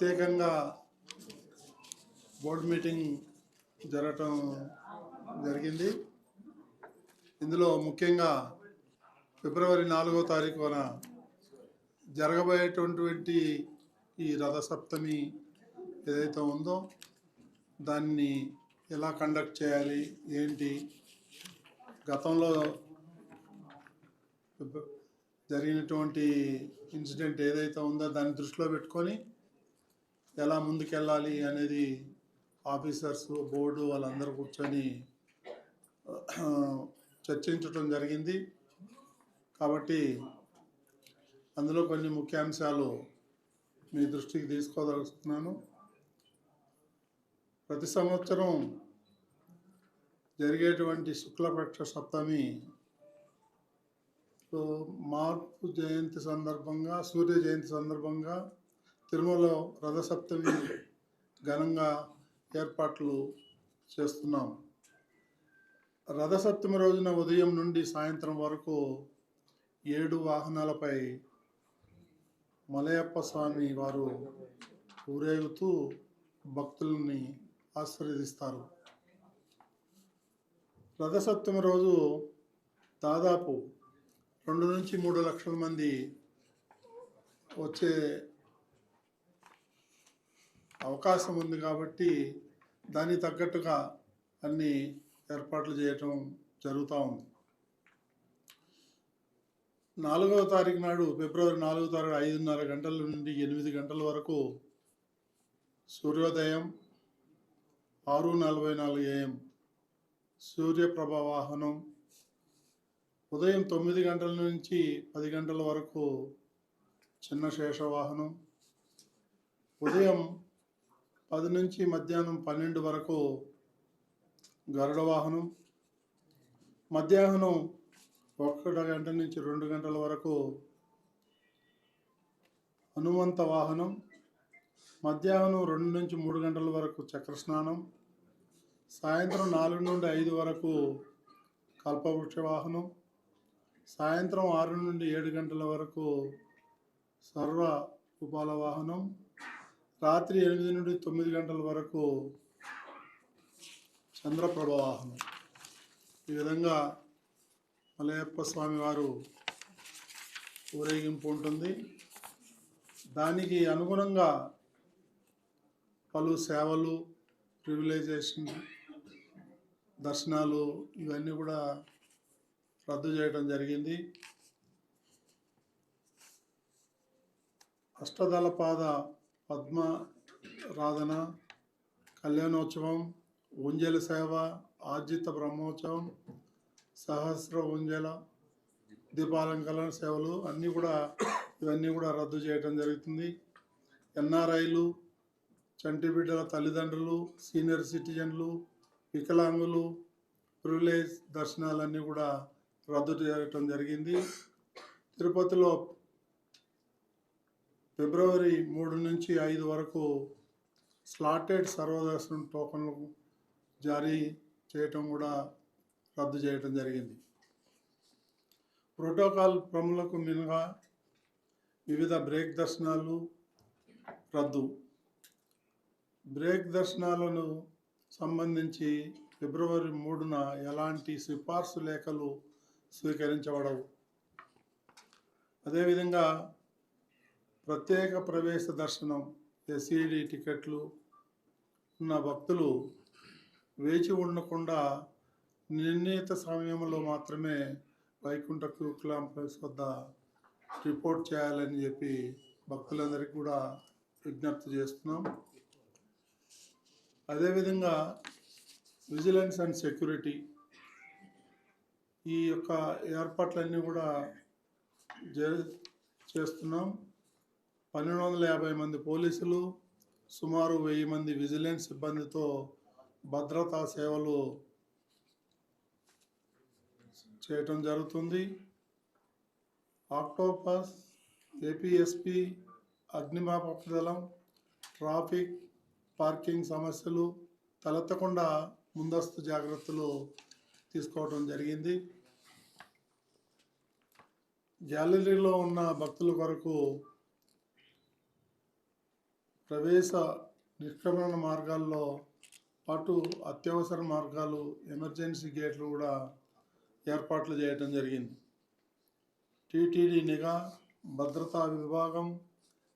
ప్రత్యేకంగా board meeting జరగటం జరిగింది. ఇందులో ముఖ్యంగా ఫిబ్రవరి నాలుగో తారీఖున జరగబోయేటటువంటి ఈ రథసప్తమి ఏదైతే ఉందో దాన్ని ఎలా కండక్ట్ చేయాలి ఏంటి? గతంలో జరిగినటువంటి ఇన్సిడెంట్ ఏదైతే ఉందో దాన్ని దృష్టిలో పెట్టుకొని ఎలా ముందుకెళ్ళాలి అనేది ఆఫీసర్స్ బోర్డు వాళ్ళందరూ కూర్చొని చర్చించటం జరిగింది. కాబట్టి అందులో కొన్ని ముఖ్యాంశాలు మీ దృష్టికి తీసుకోదలుచుకున్నాను. ప్రతి సంవత్సరం జరిగేటువంటి శుక్లపక్ష సప్తమి మార్పు జయంతి సందర్భంగా సూర్య జయంతి సందర్భంగా తిరుమలలో రథసప్తమి ఘనంగా ఏర్పాట్లు చేస్తున్నాం. రథసప్తమి రోజున ఉదయం నుండి సాయంత్రం వరకు ఏడు వాహనాలపై మలయప్ప స్వామి వారు ఊరేగుతూ భక్తుల్ని ఆశీర్వదిస్తారు. రథసప్తమి రోజు దాదాపు రెండు నుంచి మూడు లక్షల మంది వచ్చే అవకాశం ఉంది కాబట్టి దానికి తగ్గట్టుగా అన్ని ఏర్పాట్లు చేయటం జరుగుతూ ఉంది. నాలుగవ తారీఖు నాడు ఫిబ్రవరి నాలుగో తారీఖు ఐదున్నర గంటల నుండి ఎనిమిది గంటల వరకు సూర్యోదయం ఆరు నలభై నాలుగు ఏఎం సూర్యప్రభ వాహనం ఉదయం తొమ్మిది గంటల నుంచి పది గంటల వరకు చిన్న శేషవాహనం ఉదయం పది నుంచి మధ్యాహ్నం పన్నెండు వరకు గరుడ వాహనం. మధ్యాహ్నం ఒక్కటి గంట నుంచి రెండు గంటల వరకు హనుమంత వాహనం. మధ్యాహ్నం రెండు నుంచి మూడు గంటల వరకు చక్ర స్నానం సాయంత్రం నాలుగు నుండి ఐదు వరకు కల్పవృక్ష వాహనం. సాయంత్రం ఆరు నుండి ఏడు గంటల వరకు సర్వ ఉపాల వాహనం. రాత్రి ఎనిమిది నుండి తొమ్మిది గంటల వరకు చంద్రప్రభవాహం ఈ విధంగా మలయప్ప స్వామి వారు ఊరేగింపు ఉంటుంది. దానికి అనుగుణంగా పలు సేవలు ప్రివిలైజేషన్ దర్శనాలు ఇవన్నీ కూడా రద్దు చేయడం జరిగింది. అష్టదళపాద పద్మరాధన కళ్యాణోత్సవం ఉంజల సేవ ఆర్జిత బ్రహ్మోత్సవం సహస్ర ఉంజల దీపాలంకరణ సేవలు అన్నీ కూడా ఇవన్నీ కూడా రద్దు చేయడం జరుగుతుంది. ఎన్ఆర్ఐలు చంటి బిడ్డల తల్లిదండ్రులు సీనియర్ సిటిజన్లు వికలాంగులు ప్రివిలేజ్ దర్శనాలన్నీ కూడా రద్దు చేయటం జరిగింది. తిరుపతిలో ఫిబ్రవరి మూడు నుంచి ఐదు వరకు స్లాటెడ్ సర్వదర్శనం టోకన్లు జారీ చేయటం కూడా రద్దు చేయటం జరిగింది. ప్రోటోకాల్ ప్రములకు మినహా వివిధ బ్రేక్ దర్శనాలు రద్దు. బ్రేక్ దర్శనాలను సంబంధించి ఫిబ్రవరి మూడున ఎలాంటి సిఫార్సు లేఖలు స్వీకరించబడవు. అదేవిధంగా ప్రత్యేక ప్రవేశ దర్శనం ఎస్ఈడి టికెట్లు ఉన్న భక్తులు వేచి ఉండకుండా నిర్ణీత సమయంలో మాత్రమే వైకుంఠ క్యూక్లాం ప్లేస్ వద్ద రిపోర్ట్ చేయాలని చెప్పి భక్తులందరికీ కూడా విజ్ఞప్తి చేస్తున్నాం. అదేవిధంగా విజిలెన్స్ అండ్ సెక్యూరిటీ ఈ యొక్క ఏర్పాట్లన్నీ కూడా జ- చేస్తున్నాం. పన్నెండు వందల యాభై మంది పోలీసులు సుమారు వెయ్యి మంది విజిలెన్స్ సిబ్బందితో భద్రతా సేవలు చేయటం జరుగుతుంది. ఆక్టోపస్ ఏపీఎస్పి అగ్నిమాపక దళం ట్రాఫిక్ పార్కింగ్ సమస్యలు తలెత్తకుండా ముందస్తు జాగ్రత్తలు తీసుకోవడం జరిగింది. గ్యాలరీలో ఉన్న భక్తుల కొరకు ప్రవేశ నిష్క్రమణ మార్గాల్లో పాటు అత్యవసర మార్గాలు ఎమర్జెన్సీ గేట్లు కూడా ఏర్పాట్లు చేయటం జరిగింది. టీటీడీ నిఘా భద్రతా విభాగం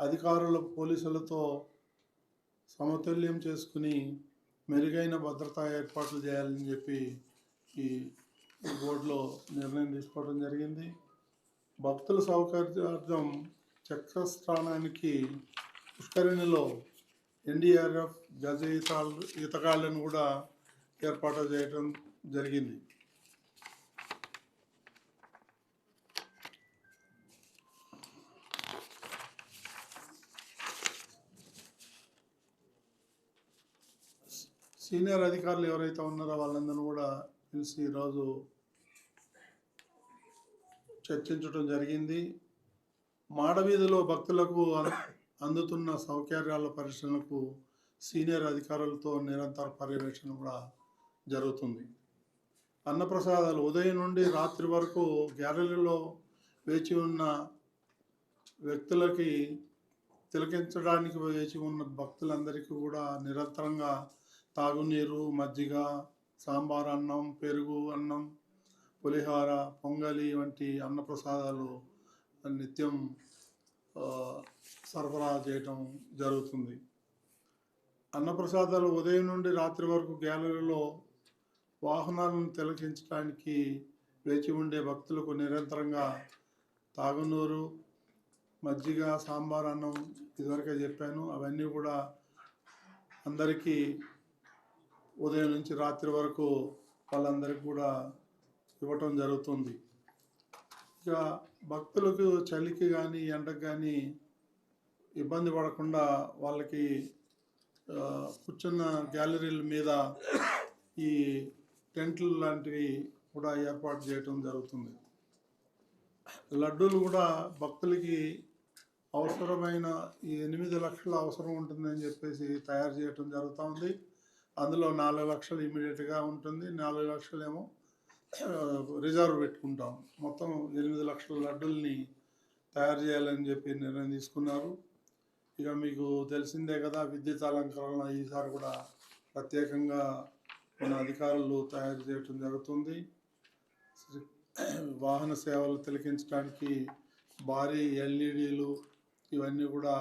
అధికారుల పోలీసులతో సమతుల్యం చేసుకుని మెరుగైన భద్రతా ఏర్పాట్లు చేయాలని చెప్పి ఈ బోర్డులో నిర్ణయం తీసుకోవడం జరిగింది. భక్తుల సౌకర్యార్థం చక్రస్థానానికి పుష్కరిణిలో ఎన్డీఆర్ఎఫ్ గజ ఈతాళ్ళు కూడా ఏర్పాటు చేయటం జరిగింది. సీనియర్ అధికారులు ఎవరైతే ఉన్నారో వాళ్ళందరూ కూడా పిలిచి ఈరోజు చర్చించడం జరిగింది. మాడవీధిలో భక్తులకు అందుతున్న సౌకర్యాల పరిశీలనకు సీనియర్ అధికారులతో నిరంతర పర్యవేక్షణ కూడా జరుగుతుంది. అన్నప్రసాదాలు ఉదయం నుండి రాత్రి వరకు గ్యాలరీలో వేచి ఉన్న వ్యక్తులకి తిలకించడానికి వేచి ఉన్న భక్తులందరికీ కూడా నిరంతరంగా తాగునీరు మజ్జిగ సాంబార్ అన్నం పెరుగు అన్నం పులిహోర పొంగలి వంటి అన్నప్రసాదాలు నిత్యం సరఫరా చేయటం జరుగుతుంది. అన్నప్రసాదాలు ఉదయం నుండి రాత్రి వరకు గ్యాలరీలో వాహనాలను తిలకించడానికి వేచి ఉండే భక్తులకు నిరంతరంగా తాగునూరు మజ్జిగ సాంబార్ అన్నం ఇదివరకే చెప్పాను. అవన్నీ కూడా అందరికీ ఉదయం నుంచి రాత్రి వరకు వాళ్ళందరికీ కూడా ఇవ్వటం జరుగుతుంది. ఇక భక్తులకు చలికి కానీ ఎండకు కానీ ఇబ్బంది పడకుండా వాళ్ళకి కూర్చున్న గ్యాలరీల మీద ఈ టెంట్లు లాంటివి కూడా ఏర్పాటు చేయటం జరుగుతుంది. లడ్డూలు కూడా భక్తులకి అవసరమైన ఈ ఎనిమిది లక్షల అవసరం ఉంటుందని చెప్పేసి తయారు చేయటం జరుగుతూ ఉంది. అందులో నాలుగు లక్షలు ఇమీడియట్గా ఉంటుంది. నాలుగు లక్షలేమో రిజర్వ్ పెట్టుకుంటాం. మొత్తం ఎనిమిది లక్షల లడ్డుల్ని తయారు చేయాలని చెప్పి నిర్ణయం తీసుకున్నారు. ఇక మీకు తెలిసిందే కదా విద్యుత్ అలంకరణ ఈసారి కూడా ప్రత్యేకంగా మన అధికారులు తయారు చేయటం జరుగుతుంది. వాహన సేవలు తిలకించడానికి భారీ ఎల్ఈడీలు ఇవన్నీ కూడా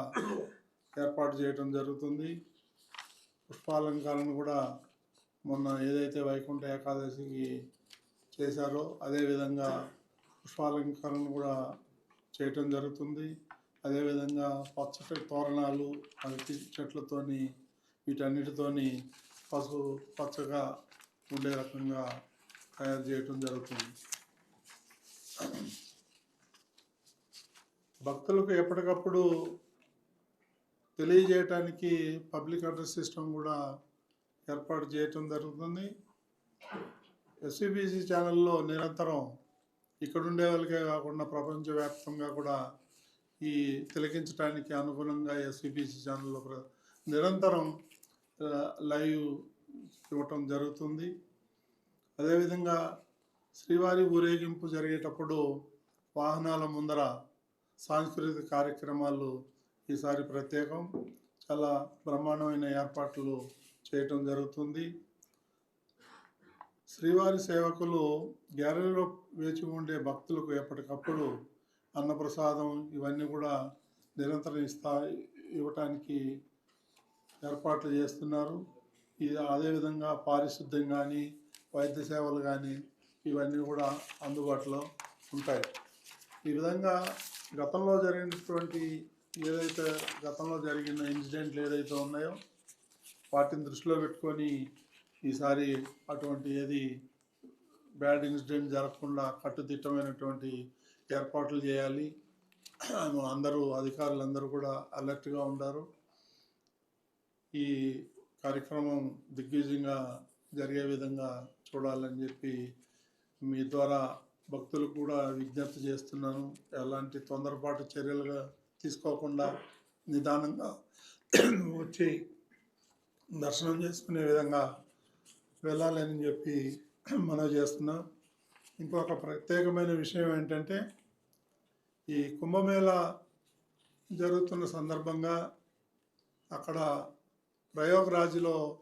ఏర్పాటు చేయటం జరుగుతుంది. పుష్పాలంకరణ కూడా మొన్న ఏదైతే వైకుంఠ ఏకాదశికి చేశారో అదేవిధంగా పుష్పాలంకరణ కూడా చేయటం జరుగుతుంది. అదేవిధంగా పచ్చటి తోరణాలు అరటి చెట్లతోని వీటన్నిటితోని పసుపు పచ్చగా ఉండే రకంగా తయారు చేయటం జరుగుతుంది. భక్తులకు ఎప్పటికప్పుడు తెలియజేయటానికి పబ్లిక్ అడ్రస్ సిస్టమ్ కూడా ఏర్పాటు చేయటం జరుగుతుంది. ఎస్సీబీసీ ఛానల్లో నిరంతరం ఇక్కడ ఉండే వాళ్ళకే కాకుండా ప్రపంచవ్యాప్తంగా కూడా ఈ తిలకించడానికి అనుగుణంగా ఎస్సీబీసీ ఛానల్లో ప్ర- నిరంతరం లైవ్ ఇవ్వటం జరుగుతుంది. అదేవిధంగా శ్రీవారి ఊరేగింపు జరిగేటప్పుడు వాహనాల ముందర సాంస్కృతిక కార్యక్రమాలు ఈసారి ప్రత్యేకం. చాలా బ్రహ్మాండమైన ఏర్పాట్లు చేయటం జరుగుతుంది. శ్రీవారి సేవకులు గ్యాలరీలో వేచి ఉండే భక్తులకు ఎప్పటికప్పుడు అన్నప్రసాదం ఇవన్నీ కూడా నిరంతరం ఇస్తా ఇవ్వటానికి ఏర్పాట్లు చేస్తున్నారు. ఇది అదేవిధంగా పారిశుద్ధ్యం కానీ వైద్య సేవలు కానీ ఇవన్నీ కూడా అందుబాటులో ఉంటాయి. ఈ విధంగా గతంలో జరిగినటువంటి ఏదైతే గతంలో జరిగిన ఇన్సిడెంట్లు ఏదైతే ఉన్నాయో వాటిని దృష్టిలో పెట్టుకొని ఈసారి అటువంటి ఏది బ్యాడ్ ఇన్సిడెంట్ జరగకుండా కట్టుదిట్టమైనటువంటి ఏర్పాట్లు చేయాలి. అందరూ అధికారులందరూ కూడా అలర్ట్గా ఉండారు. ఈ కార్యక్రమం దిగ్విజయంగా జరిగే విధంగా చూడాలని చెప్పి మీ ద్వారా భక్తులకు కూడా విజ్ఞప్తి చేస్తున్నాను. ఎలాంటి తొందరపాటు చర్యలుగా తీసుకోకుండా నిదానంగా వచ్చి దర్శనం చేసుకునే విధంగా వెళ్ళాలని చెప్పి మనం చేస్తున్నాం. ఇంకొక ప్రత్యేకమైన విషయం ఏంటంటే ఈ కుంభమేళ జరుగుతున్న సందర్భంగా అక్కడ ప్రయోగరాజ్లో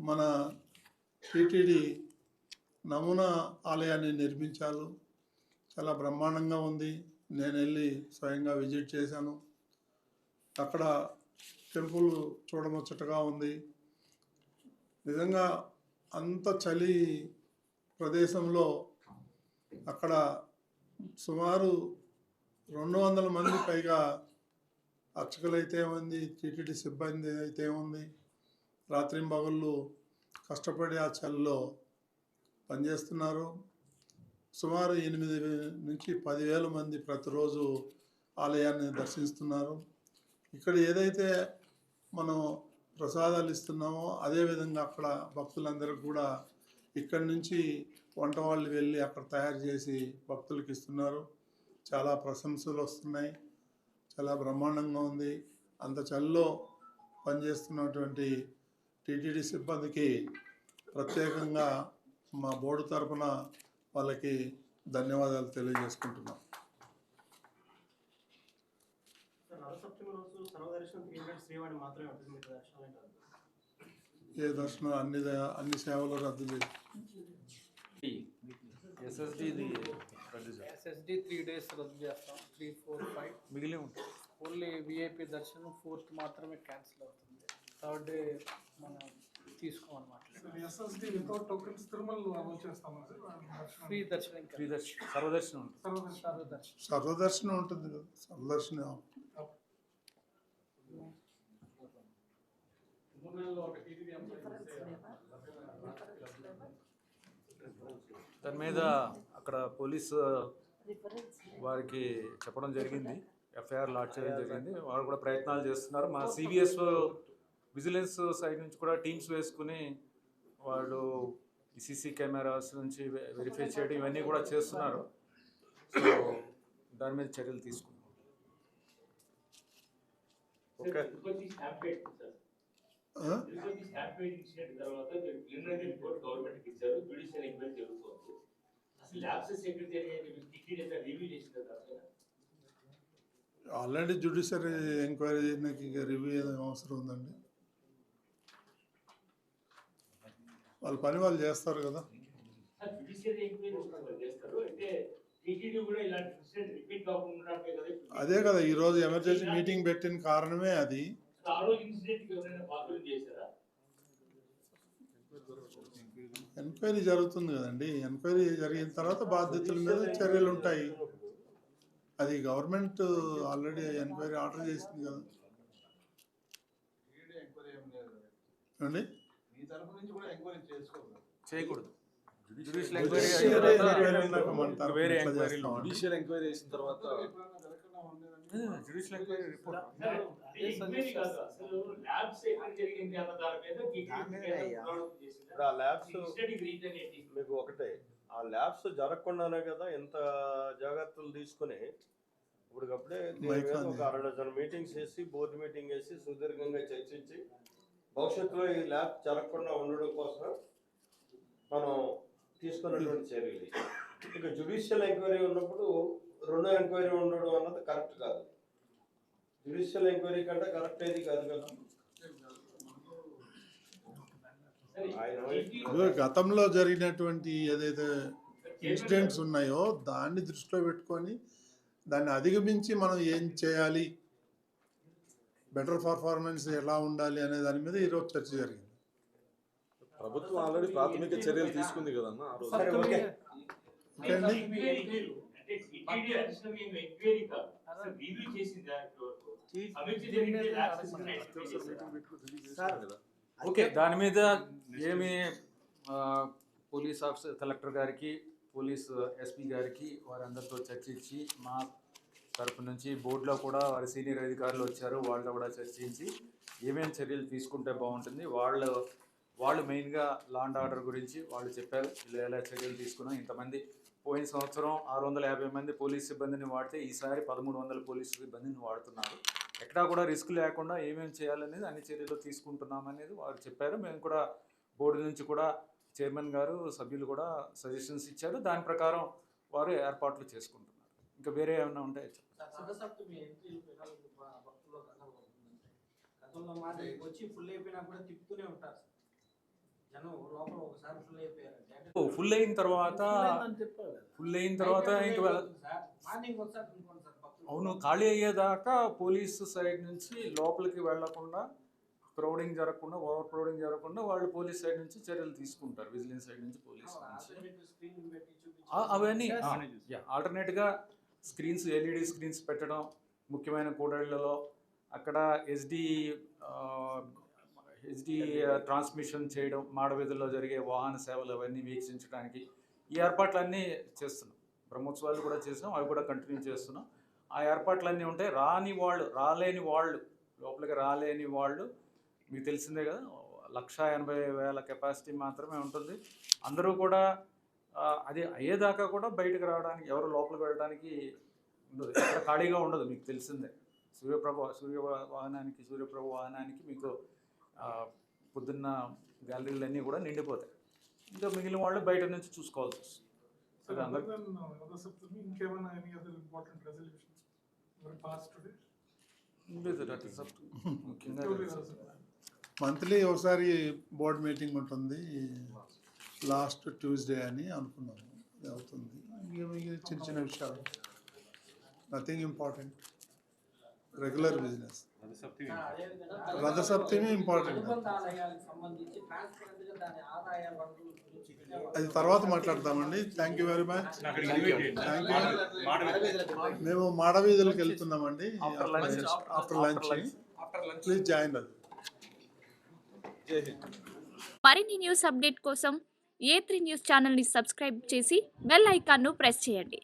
మన టిటిడి నమూనా ఆలయాన్ని నిర్మించారు. చాలా బ్రహ్మాండంగా ఉంది. నేను వెళ్ళి స్వయంగా విజిట్ చేశాను. అక్కడ టెంపుల్ చూడముచ్చటగా ఉంది. నిజంగా అంత చలి ప్రదేశంలో అక్కడ సుమారు రెండు వందల మంది పైగా అర్చకులైతే ఉంది టీటీడీ సిబ్బంది అయితే ఉంది రాత్రింబగళ్ళు కష్టపడి ఆ చలిలో పనిచేస్తున్నారు. సుమారు ఎనిమిది నుంచి పదివేల మంది ప్రతిరోజు ఆలయాన్ని దర్శిస్తున్నారు. ఇక్కడ ఏదైతే మనం ప్రసాదాలు ఇస్తున్నామో అదేవిధంగా అక్కడ భక్తులందరూ కూడా ఇక్కడి నుంచి వంట వాళ్ళు వెళ్ళి అక్కడ తయారు చేసి భక్తులకు ఇస్తున్నారు. చాలా ప్రశంసలు వస్తున్నాయి. చాలా బ్రహ్మాండంగా ఉంది. అంత చలిలో పనిచేస్తున్నటువంటి టీటీడీ సిబ్బందికి ప్రత్యేకంగా మా బోర్డు తరఫున వాళ్ళకి ధన్యవాదాలు తెలియజేసుకుంటున్నాం. రథసప్తమి రోజు సర్వదర్శనం త్రీ హండ్రెడ్ శ్రీవాణి మాత్రమే ఉంటుంది దర్శనాలు? ఏ దర్శనం అన్ని ద- అన్ని సేవలు రద్దు ఎస్ఎస్డి త్రీ డేస్ రద్దు చేస్తాం. త్రీ ఫోర్ ఫైవ్ మిగిలి ఉంటుంది ఓన్లీ విఐపి దర్శనం ఫోర్త్ మాత్రమే క్యాన్సిల్ అవుతుంది. థర్డ్ డే మనం తీసుకోమన్నమాట. ఎస్ఎస్డి వితౌట్ టోకెన్స్ తిరుమల అమలు చేస్తామా సార్ ఫ్రీ దర్శనం. ఫ్రీ దర్శనం సర్వదర్శనం ఉంటుంది. సర్వ దర్శనం సర్వదర్శనం ఉంటుంది కదా. సర్వదర్శనం. దాని మీద అక్కడ పోలీస్ వారికి చెప్పడం జరిగింది. ఎఫ్ఐఆర్ లాడ్జ్ చేయడం జరిగింది. వారు కూడా ప్రయత్నాలు చేస్తున్నారు. మా సిబిఎస్ విజిలెన్స్ సైడ్ నుంచి కూడా టీమ్స్ వేసుకుని వాళ్ళు ఈ సీసీ కెమెరాస్ నుంచి వెరిఫై చేయడం ఇవన్నీ కూడా చేస్తున్నారు. సో దాని మీద చర్యలు తీసుకున్నారు. ఓకే తిరుపతి స్టాంపేడ్ సార్ ఆ? తిరుపతి స్టాంపేడ్ ఇన్సిడెంట్ తర్వాత మీరు ప్రిలిమినరీ రిపోర్ట్ గవర్నమెంట్ ఇచ్చారు జ్యుడిషియల్ ఎంక్వైరీ జరుగుతుంది. అసలు ల్యాబ్స్ సెక్రటరీ టికెట్ ఎంత రివ్యూ చేసిన తర్వాత ఆల్రెడీ జ్యుడిషియరీ ఎంక్వైరీ చేయడానికి ఇక రివ్యూ ఏదో అవసరం ఉందండి. వాళ్ళ పని వాళ్ళు చేస్తారు కదా. జ్యుడిషియల్ ఎంక్వైరీ చేస్తారు. అంటే కదా అదే కదా ఈరోజు ఎమర్జెన్సీ మీటింగ్ పెట్టిన కారణమే అది. రోజు ఎంక్వైరీ జరుగుతుంది కదండి. ఎంక్వైరీ జరిగిన తర్వాత బాధ్యతల మీద చర్యలు ఉంటాయి. అది గవర్నమెంట్ ఆల్రెడీ ఎంక్వైరీ ఆర్డర్ చేసింది కదా. ఏమండి? మీ తరపు నుంచి కూడా ఎంక్వైరీ చేసుకోవాలి చేయకూడదు. జ్యుడిషియల్ ఎంక్వైరీ చేసిన తర్వాత జ్యుడిషియల్ ఎంక్వైరీ రిపోర్ట్ ల్యాబ్స్ ఇప్పుడు ఆ మీకు ఒకటే. ఆ ల్యాబ్స్ జరగకుండానే కదా ఎంత జాగ్రత్తలు తీసుకుని ఇప్పటికప్పుడే ఒక అర డజన్ మీటింగ్స్ చేసి బోర్డు మీటింగ్ చేసి సుదీర్ఘంగా చర్చించి భవిష్యత్తులో ఈ ల్యాబ్ జరగకుండా ఉండడం కోసం మనం తీసుకున్నటువంటి చర్యలు. ఇక జుడిషియల్ ఎంక్వైరీ ఉన్నప్పుడు రెండో ఎంక్వైరీ ఉండడం అన్నది కరెక్ట్ కాదు. జుడిషియల్ ఎంక్వైరీ కంటే కరెక్ట్ ఏది కాదు కదా? గతంలో జరిగినటువంటి ఏదైతే ఇన్సిడెంట్స్ ఉన్నాయో దాన్ని దృష్టిలో పెట్టుకొని దాన్ని అధిగమించి మనం ఏం చేయాలి? బెటర్ పర్ఫార్మెన్స్ ఎలా ఉండాలి అనే దాని మీద ఈరోజు చర్చ జరిగింది. ప్రభుత్వం ఆల్రెడీ ప్రాథమిక చర్యలు తీసుకుంది కదన్న ఆ రోజు. ఓకే. దాని మీద ఏమి పోలీస్ ఆఫీసర్ కలెక్టర్ గారికి పోలీస్ ఎస్పీ గారికి వారందరితో చర్చించి మా తరపు నుంచి బోర్డులో కూడా వారి సీనియర్ అధికారులు వచ్చారు వాళ్ళతో కూడా చర్చించి ఏమేమి చర్యలు తీసుకుంటే బాగుంటుంది వాళ్ళు వాళ్ళు మెయిన్గా లాండ్ ఆర్డర్ గురించి వాళ్ళు చెప్పారు. ఇలా ఎలా చర్యలు తీసుకున్నాం. ఇంతమంది పోయిన సంవత్సరం ఆరు వందల యాభై మంది పోలీస్ సిబ్బందిని వాడితే ఈసారి పదమూడు వందల పోలీస్ సిబ్బందిని వాడుతున్నారు. ఎక్కడా కూడా రిస్క్ లేకుండా ఏమేమి చేయాలనేది అన్ని చర్యలు తీసుకుంటున్నామనేది వారు చెప్పారు. మేము కూడా బోర్డు నుంచి కూడా చైర్మన్ గారు సభ్యులు కూడా సజెషన్స్ ఇచ్చారు. దాని ప్రకారం వారు ఏర్పాట్లు చేసుకుంటున్నారు. ఇంకా వేరే ఏమైనా ఉంటాయి చెప్పండి. ఫుల్ అయిన తర్వాత ఫుల్ అయిన తర్వాత అవును ఖాళీ అయ్యేదాకా పోలీసు సైడ్ నుంచి లోపలికి వెళ్ళకుండా క్రౌడింగ్ జరగకుండా ఓవర్ క్రౌడింగ్ జరగకుండా వాళ్ళు పోలీస్ సైడ్ నుంచి చర్యలు తీసుకుంటారు. విజిలెన్స్ సైడ్ నుంచి పోలీస్ అవన్నీ. ఆల్టర్నేట్గా స్క్రీన్స్ ఎల్ఈడి స్క్రీన్స్ పెట్టడం ముఖ్యమైన కూడళ్ళలో అక్కడ హెచ్డి హెచ్డి ట్రాన్స్మిషన్ చేయడం మాడవీధుల్లో జరిగే వాహన సేవలు అవన్నీ వీక్షించడానికి ఈ ఏర్పాట్లన్నీ చేస్తున్నాం. బ్రహ్మోత్సవాలు కూడా చేస్తున్నాం అవి కూడా కంటిన్యూ చేస్తున్నాం. ఆ ఏర్పాట్లన్నీ ఉంటాయి రాని వాళ్ళు రాలేని వాళ్ళు లోపలికి రాలేని వాళ్ళు మీకు తెలిసిందే కదా లక్ష ఎనభై వేల కెపాసిటీ మాత్రమే ఉంటుంది. అందరూ కూడా అది అయ్యేదాకా కూడా బయటకు రావడానికి ఎవరు లోపలికి వెళ్ళడానికి ఉండదు. ఎక్కడ ఖాళీగా ఉండదు మీకు తెలిసిందే. సూర్యప్రభ సూర్య వాహనానికి సూర్యప్రభ వాహనానికి మీకు పొద్దున్న గ్యాలరీలు కూడా నిండిపోతాయి. ఇంకా మిగిలిన వాళ్ళు బయట నుంచి చూసుకోవాల్సి వస్తుంది. Uh. మంత్లీ ఒకసారి బోర్డ్ మీటింగ్ ఉంటుంది. లాస్ట్ ట్యూస్డే అని అనుకున్నాము. అవుతుంది. చిన్న చిన్న విషయాలు. నథింగ్ ఇంపార్టెంట్ రెగ్యులర్ బిజినెస్ ఆదాయ వనరుల గురించి అది తర్వాత మాట్లాడతామండి thank you very much thank you మేము మాడవీధులకు వెళ్తున్నామండి. After lunch. ప్లీజ్ జాయిన్ అది జై హింద్ మరిన్ని న్యూస్ అప్డేట్ కోసం ఏ త్రీ న్యూస్ ఛానల్ని సబ్స్క్రైబ్ చేసి బెల్ ఐకాన్ను ప్రెస్ చేయండి.